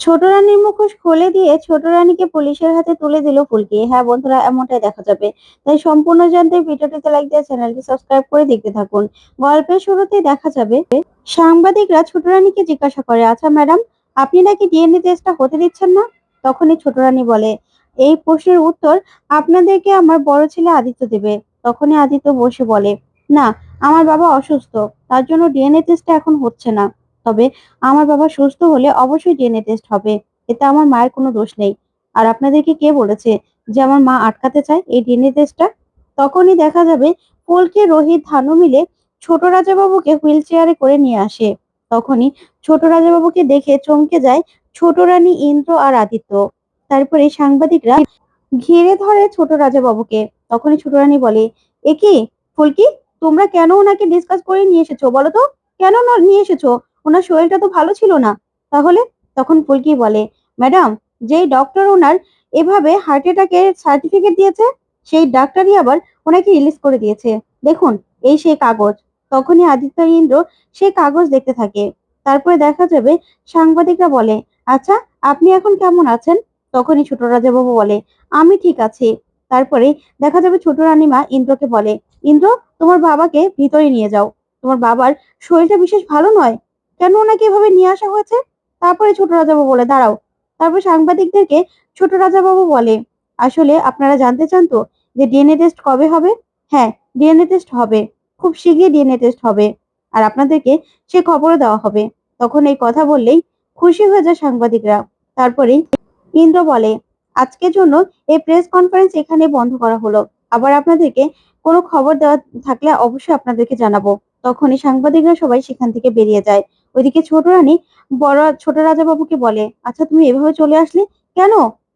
ছোট রানীর মুখোশ খুলে দিয়ে ছোট রানীকে পুলিশের হাতে তুলে দিল ফুলকি। হ্যাঁ বন্ধুরা, এমনটাই দেখা যাবে। তাই সম্পূর্ণ জানতে ভিডিওটিতে লাইক দিয়ে চ্যানেলটি সাবস্ক্রাইব করে দেখতে থাকুন। গল্পের শুরুতেই দেখা যাবে, সাংবাদিকরা ছোট রানীকে জিজ্ঞাসা করে আচ্ছা ম্যাডাম আপনি নাকি ডিএনএ টেস্টটা হতে দিচ্ছেন না? তখনই ছোট রানী বলে, এই প্রশ্নের উত্তর আপনাদেরকে আমার বড় ছেলে আদিত্য দেবে। তখনই আদিত্য বসে বলে, না, আমার বাবা অসুস্থ, তার জন্য ডিএনএ টেস্টটা এখন হচ্ছে না। তবে আমার বাবা সুস্থ হলে অবশ্যই ডিএনএ টেস্ট হবে। এতে আমার মায়ের কোনো দোষ নেই। আর আপনাদেরকে কে বলেছে যে আমার মা আটকাতে চায় এই ডিএনএ টেস্টটা তখনই দেখা যাবে ফুলকে, রোহিত, ধানু মিলে ছোট রাজাবাবুকে হুইল চেয়ারে করে নিয়ে আসে। তখনই ছোট রাজাবাবুকে দেখে চমকে যায় ছোট রানী ইন্দ্র আর আদিত্য। তারপরে সাংবাদিকরা ঘিরে ধরে ছোট রাজাবাবুকে। তখনই ছোট রানী বলে, এ কি ফুলকি, তোমরা কেন ওনাকে ডিসকাস করে নিয়ে এসেছ? বলো তো, কেন নিয়ে এসেছ? ওনার শরীরটা তো ভালো ছিল না। তাহলে তখন ফুলকি বলে, ম্যাডাম, যেই ডক্টর ওনার এভাবে হার্ট অ্যাটাকের সার্টিফিকেট দিয়েছে, সেই ডাক্তারই আবার ওনাকে রিলিজ করে দিয়েছে। দেখুন, এই সেই কাগজ। তখনই আদিত্য ইন্দ্র সেই কাগজ দেখতে থাকে। তারপরে দেখা যাবে সাংবাদিকরা বলে আচ্ছা আপনি এখন কেমন আছেন? তখনই ছোট রাজাবাবু বলে, আমি ঠিক আছি। তারপরে দেখা যাবে ছোট রানীমা ইন্দ্রকে বলে, ইন্দ্র, তোমার বাবাকে ভিতরে নিয়ে যাও। তোমার বাবার শরীরটা বিশেষ ভালো নয়? কেন ওনাকে এভাবে নিয়ে আসা হয়েছে? তারপরে ছোট রাজাবাবু বলে, দাঁড়াও। তারপর সাংবাদিকদেরকে ছোট রাজাবাবু বলে, আসলে আপনারা জানতে চান তো যে ডিএনএ টেস্ট কবে হবে? হ্যাঁ ডিএনএ টেস্ট হবে। খুব শীঘ্রই ডিএনএ টেস্ট হবে। আর আপনাদেরকে সে খবরও দেওয়া হবে। তখন এই কথা বললেই খুশি হয়ে যায় সাংবাদিকরা। তারপরেই ইন্দ্র বলে, আজকের জন্য এই প্রেস কনফারেন্স এখানে বন্ধ করা হলো। আবার আপনাদেরকে কোনো খবর দেওয়া থাকলে অবশ্যই আপনাদেরকে জানাব। তখনই সাংবাদিকরা সবাই সেখান থেকে বেরিয়ে যায়। ওইদিকে ছোট রানী বড় ছোট রাজাবাবুকে বলে আচ্ছা তুমি এভাবে চলে আসলে কেন?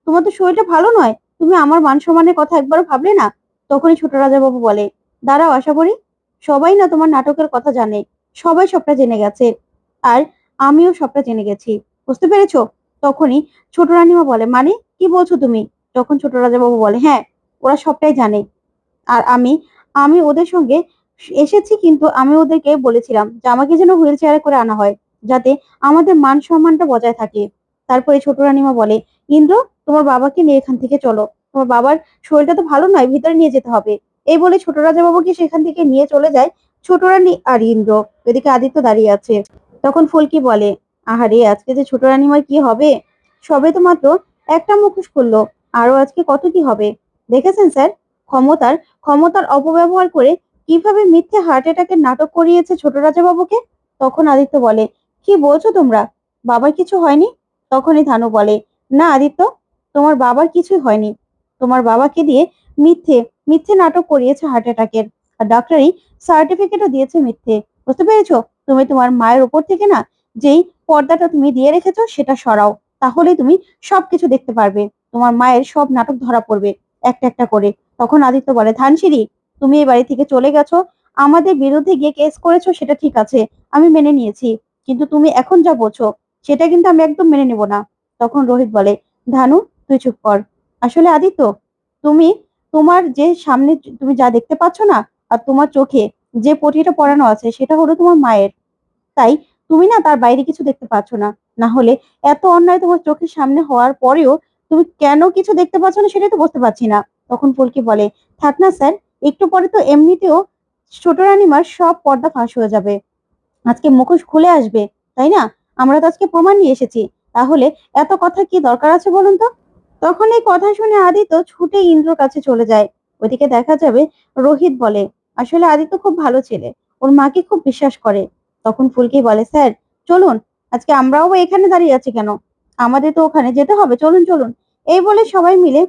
তোমার তো শরীরটা ভালো নয়। তুমি আমার মান সম্মানের কথা একবারও ভাবলে না? তখনই ছোট রাজাবাবু বলে, দাঁড়াও, আশা করি সবাই না তোমার নাটকের কথা জানে। সবাই সবটা জেনে গেছে। আর আমিও সবটা জেনে গেছি। বুঝতে পেরেছ? তখনই ছোট রানীমা বলে মানে কি বলছো তুমি? তখন ছোট রাজাবাবু বলে হ্যাঁ ওরা সবটাই জানে। আর আমি আমি ওদের সঙ্গে এসেছি কিন্তু আমি ওদেরকে বলেছিলাম যে আমাকে যেন হুইল চেয়ারে করে আনা হয়, যাতে আমাদের মান সম্মানটা বজায় থাকে। তারপরে ছোট রানীমা বলে, ইন্দ্র, তোমার বাবাকে নিয়ে এখান থেকে চলো। তোমার বাবার শরীরটা তো ভালো নয়, ভিতরে নিয়ে যেতে হবে। এই বলে ছোট রাজা বাবুকে সেখান থেকে নিয়ে চলে যায় ছোট রানী আর ইন্দ্র। এদিকে আদিত্য দাঁড়িয়ে আছে। তখন ফুলকি বলে, আহারে, আজকে যে ছোট রানীমার কি হবে? সবে তো মাত্র একটা মুখোশ করল আরও আজকে কত কি হবে? দেখেছেন স্যার? ক্ষমতার ক্ষমতার অপব্যবহার করে কীভাবে মিথ্যে হার্ট অ্যাটাকের নাটক করিয়েছে ছোট রাজা বাবুকে তখন আদিত্য বলে, কি বলছো তোমরা? বাবার কিছু হয়নি? তখনই ধানু বলে, না আদিত্য, তোমার বাবার কিছুই হয়নি। তোমার বাবাকে দিয়ে মিথ্যে মিথ্যে নাটক করিয়েছে হার্ট অ্যাটাকের আর ডাক্তারই সার্টিফিকেটও দিয়েছে মিথ্যে। বুঝতে পেরেছ? তুমি তোমার মায়ের উপর থেকে না, যেই পর্দাটা তুমি দিয়ে রেখেছো সেটা সরাও। তাহলে তুমি সবকিছু দেখতে পারবে। তোমার মায়ের সব নাটক ধরা পড়বে, একটা একটা করে। তখন আদিত্য বলে ধানসিঁড়ি তুমি এই বাড়ি থেকে চলে গেছো, আমাদের বিরুদ্ধে গিয়ে কেস করেছ, সেটা ঠিক আছে, আমি মেনে নিয়েছি, কিন্তু তুমি এখন যা বলছো, সেটা কিন্তু আমি একদম মেনে নেব না। তখন রোহিত বলে, ধানু, তুই চুপ কর। আসলে আদিত্য, তুমি, তোমার যে সামনে তুমি যা দেখতে পাচ্ছ না, আর তোমার চোখে যে পটিটা পড়ানো আছে, সেটা হলো তোমার মায়ের। তাই তুমি না তার বাইরে কিছু দেখতে পাচ্ছ না। না হলে এত অন্যায় তোমার চোখের সামনে হওয়ার পরেও তুমি কেন কিছু দেখতে পাচ্ছ না, সেটাই তো বুঝতে পারছি না। তখন ফুলকি বলে, থাক না, স্যার একটু পরে তো এমনিতেও ছোট রানীমার সব পর্দা ফাঁস হয়ে যাবে। আজকে মুখোশ খুলে আসবে, তাই না? আমরা তো আজকে প্রমাণ নিয়ে এসেছি। তাহলে এত কথা কি দরকার আছে বলুন তো? তখন এই কথা শুনে আদিত্য ছুটে ইন্দ্রর কাছে চলে যায়। ওইদিকে দেখা যাবে রোহিত বলে, আসলে আদিত্য খুব ভালো ছেলে। ওর মাকে খুব বিশ্বাস করে। তখন ফুলকি বলে, স্যার, চলুন। আজকে আমরাও এখানে দাঁড়িয়ে আছি কেন? আমাদের তো ওখানে যেতে হবে। চলুন চলুন। এই বলে সবাই মিলে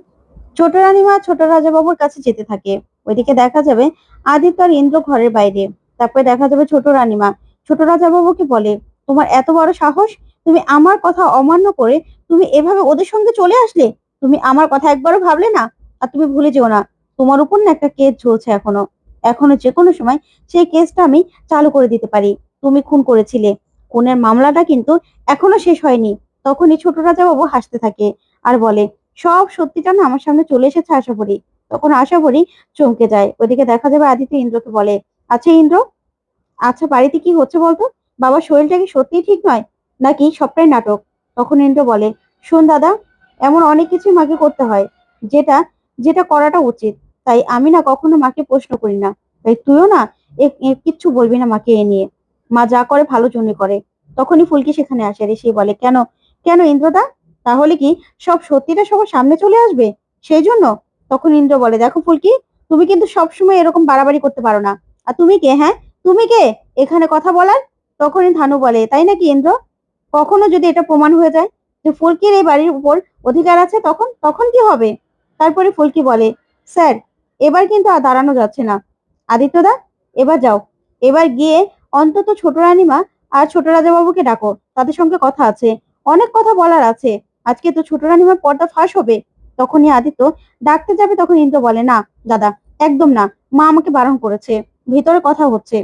ছোট রানীমা ছোট রাজাবাবুর কাছে যেতে থাকে। ওইদিকে দেখা যাবে আদিত্য আর ইন্দ্র ঘরের বাইরে। তারপরে দেখা যাবে ছোট রানীমা। ছোট রাজাবাবুকে বলে, তোমার এত বড় সাহস? তুমি আমার কথা অমান্য করে তুমি এভাবে ওদের সঙ্গে চলে আসলে? তুমি আমার কথা একবারও ভাবলে না? আর তুমি ভুলে যেও না। তোমার উপর না একটা কেস চলছে এখনও। এখনও যে কোনো সময় সেই কেসটা আমি চালু করে দিতে পারি। তুমি খুন করেছিলে। খুনের মামলাটা কিন্তু এখনও শেষ হয়নি। তখনই ছোট রাজাবাবু হাসতে থাকে আর বলে, সব সত্যিটা না আমার সামনে চলে এসেছে আশা করি। তখন আশা করি চমকে যায়। ওদিকে দেখা যাবে আদিত্য ইন্দ্রকে বলে আচ্ছা ইন্দ্র আচ্ছা বাড়িতে কি হচ্ছে বলতো? বাবার শরীরটা কি সত্যিই ঠিক নয়? নাকি সবটাই নাটক? তখন ইন্দ্র বলে, শোন দাদা, এমন অনেক কিছুই মাকে করতে হয়, যেটা যেটা করাটা উচিত। তাই আমি না কখনো মাকে প্রশ্ন করি না। তাই তুইও না কিচ্ছু বলবি না মাকে এ নিয়ে। মা যা করে ভালো জন্য করে। তখনই ফুলকি সেখানে আসে আর এসে বলে, কেন কেন ইন্দ্রদা? তাহলে কি সব সত্যিটা সবার সামনে চলে আসবে? সেই জন্য তখন ইন্দ্র বলে, দেখো ফুলকি, তুমি কিন্তু সবসময় এরকম বাড়াবাড়ি করতে পারো না। আর তুমি কে হ্যাঁ? তুমি কে? এখানে কথা বলার? তখনই ধানু বলে, তাই নাকি ইন্দ্র? কখনো যদি এটা প্রমাণ হয়ে যায় যে ফুলকির এই বাড়ির উপর অধিকার আছে তখন তখন কি হবে? তারপরে ফুলকি বলে, স্যার, এবার কিন্তু আর দাঁড়ানো যাচ্ছে না। আদিত্যদা, এবার যাও। এবার গিয়ে অন্তত ছোট রানীমা আর ছোট রাজাবাবুকে ডাকো। তাদের সঙ্গে কথা আছে। অনেক কথা বলার আছে। আজকে তো ছোট রানীমার পর্দা ফাঁস হবে। তখনই আদিত্য, ডাকতে যাবে তখন ইন্দ্র বলে, না, দাদা, একদম না, মা আমাকে বারণ করেছে, ভিতরে কথা হচ্ছে।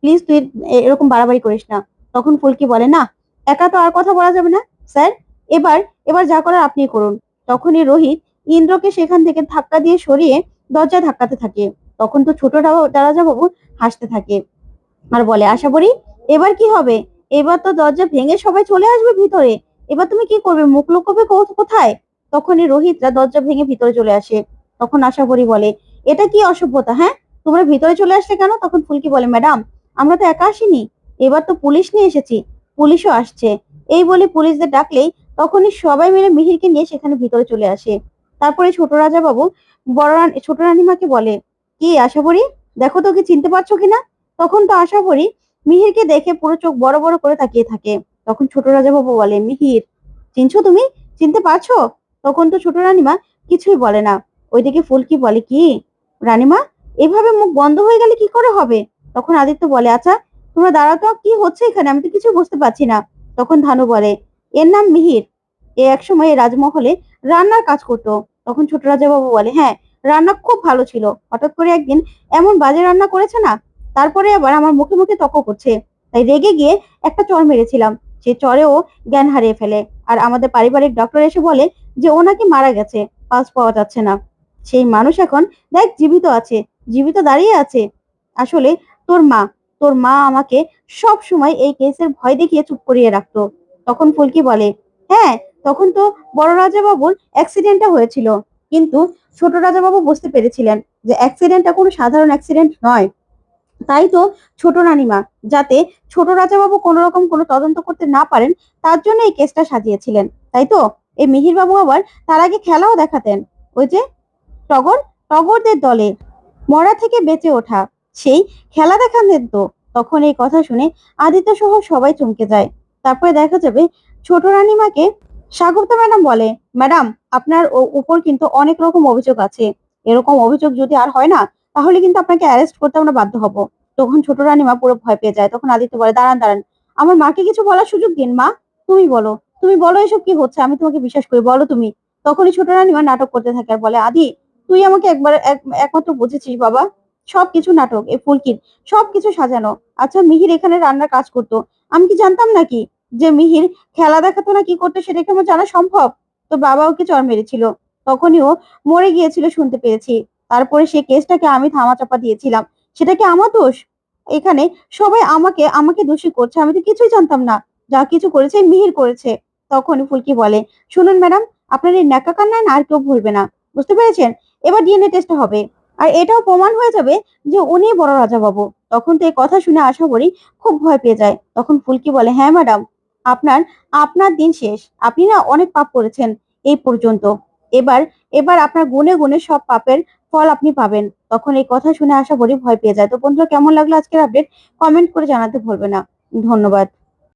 প্লিজ তুই এরকম বাড়াবাড়ি করিস না। তখন ফুলকি বলে, না, একা তো আর কথা বলা যাবে না, স্যার। এবার এবার যা করার আপনি করুন। তখনই রোহিত ইন্দ্রকে সেখান থেকে ধাক্কা দিয়ে সরিয়ে দরজা ধাক্কাতে থাকে। তখন তো ছোট রাজা বাবু হাসতে থাকে আর বলে, আশা করি এবার কি হবে? এবার তো দরজা ভেঙে সবাই চলে আসবে ভিতরে। এবার তুমি কি করবে? মুখ লুকোবে কো- কোথায়? তখনই রোহিতরা দরজা ভেঙে ভিতরে চলে আসে। তখন আশা করি বলে, এটা কি অসভ্যতা হ্যাঁ? তোমরা ভিতরে চলে আসলে কেন? তখন ফুলকি বলে, ম্যাডাম, আমরা তো একা আসিনি। এবার তো পুলিশ নিয়ে এসেছি। পুলিশও আসছে। এই বলে পুলিশদের ডাকলেই তখনই সবাই মিলে মিহিরকে নিয়ে সেখানে ভিতরে চলে আসে। তারপরে ছোট রাজা বাবু বড় ছোট রানীমাকে বলে, কি আশা করি দেখো তো কি চিনতে পারছ কিনা? তখন তো আশা করি মিহিরকে দেখে পুরো চোখ বড় বড় করে তাকিয়ে থাকে। তখন ছোট রাজা বাবু বলে, মিহির, চিনছো তুমি? চিনতে পারছ? তখন তো ছোট রানীমা কিছুই বলে না। ওইদিকে ফুলকি বলে, কি? রানীমা, এভাবে মুখ বন্ধ হয়ে গেলে কি করে হবে? তখন আদিত্য বলে আচ্ছা তোমরা দাঁড়াও তো, কি হচ্ছে এখানে? আমি তো কিছু বুঝতে পারছি না। তখন ধানু বলে, এর নাম মিহির। এ এক সময় রাজমহলে রান্নার কাজ করতো। তখন ছোট রাজা বাবু বলে হ্যাঁ রান্না খুব ভালো ছিল। হঠাৎ করে একদিন এমন বাজে রান্না করেছে না? তারপরে আবার আমার মুখে মুখে তর্ক করছে। তাই রেগে গিয়ে একটা চর মেরেছিলাম। সে চরেও জ্ঞান হারিয়ে ফেলে। আর আমাদের পারিবারিক ডক্টর এসে বলে যে ওনাকে মারা গেছে, পাস পাওয়া যাচ্ছে না। সেই মানুষ এখন দেখ জীবিত আছে, জীবিত দাঁড়িয়ে আছে। আসলে তোর মা তোর মা আমাকে সব সময় এই কেসের ভয় দেখিয়ে চুপ করিয়ে রাখতো। তখন ফুলকি বলে হ্যাঁ তখন তো বড় রাজা বাবুর অ্যাক্সিডেন্টটা হয়েছিল। কিন্তু ছোট রাজা বাবু বুঝতে পেরেছিলেন যে অ্যাক্সিডেন্টটা কোনো সাধারণ অ্যাক্সিডেন্ট নয়। তাই তো ছোট রানীমা, যাতে ছোট রাজাবাবু কোনো রকম কোনো তদন্ত করতে না পারেন, তার জন্য এই কেসটা সাজিয়েছিলেন। তাই তো? এই মিহির বাবু আবার তার আগে খেলাও দেখাতেন। ওই যে টগর, টগরদের দলে মরা থেকে বেঁচে ওঠা, সেই খেলা দেখাতেন তো। তখন এই কথা শুনে আদিত্য সহ সবাই চমকে যায়। তারপরে দেখা যাবে ছোট রানীমাকে স্বাগত ম্যাডাম বলে, ম্যাডাম, আপনার উপর কিন্তু অনেক রকম অভিযোগ আছে। এরকম অভিযোগ যদি আর হয় না, তাহলে কিন্তু আপনাকে অ্যারেস্ট করতে আমরা বাধ্য হব। তখন ছোট রানীমা পুরো ভয় পেয়ে যায়। তখন আদিত্য বলে, দাঁড়ান দাঁড়ান, আমার মাকে কিছু বলার সুযোগ দিন, মা। তুমি বলো তুমি বলো এসব কি হচ্ছে? আমি তোমাকে বিশ্বাস করি, বলো তুমি। তখনই ছোট রানীমা নাটক করতে থাকে আর বলে, আদি, তুই আমাকে একবার এক- একমাত্র বুঝেছিস বাবা? সবকিছু নাটক, এই ফুলকির সবকিছু সাজানো। আচ্ছা মিহির এখানে রান্নার কাজ করতো। আমি কি জানতাম নাকি যে মিহির খেলা দেখাতো না, কি করতো সেটা কি আমার জানা সম্ভব? তো বাবা ওকে চর মেরেছিল। তখনই ও মরে গিয়েছিল শুনতে পেয়েছি। তারপরে সেই কেসটাকে আমি ধামাচাপা দিয়েছিলাম। সেটা কি আমার দোষ? এখানে সবাই আমাকে আমাকে দোষী করছে। আমি তো কিছুই জানতাম না। যা কিছু করেছে মিহির করেছে। তখনই ফুলকি বলে, শুনুন ম্যাডাম, আপনার এই ন্যাকা কান্নায় আর কেউ ভুলবে না, বুঝতে পেরেছেন? এবার ডিএনএ টেস্ট হবে। আর এটাও প্রমাণ হয়ে যাবে যে উনি বড় রাজা বাবু তখন তো এই কথা শুনে আশা করি খুব ভয় পেয়ে যায়। তখন ফুলকি বলে হ্যাঁ ম্যাডাম, আপনার আপনার দিন শেষ। আপনি না অনেক পাপ করেছেন এই পর্যন্ত। এবার এবার আপনার গুনে গুনে সব পাপের ফল আপনি পাবেন। তখন এই কথা শুনে আশা করি ভয় পেয়ে যায়। তো বন্ধুরা, কেমন লাগল আজকের আপডেট কমেন্ট করে জানাতে ভুলবে না। ধন্যবাদ।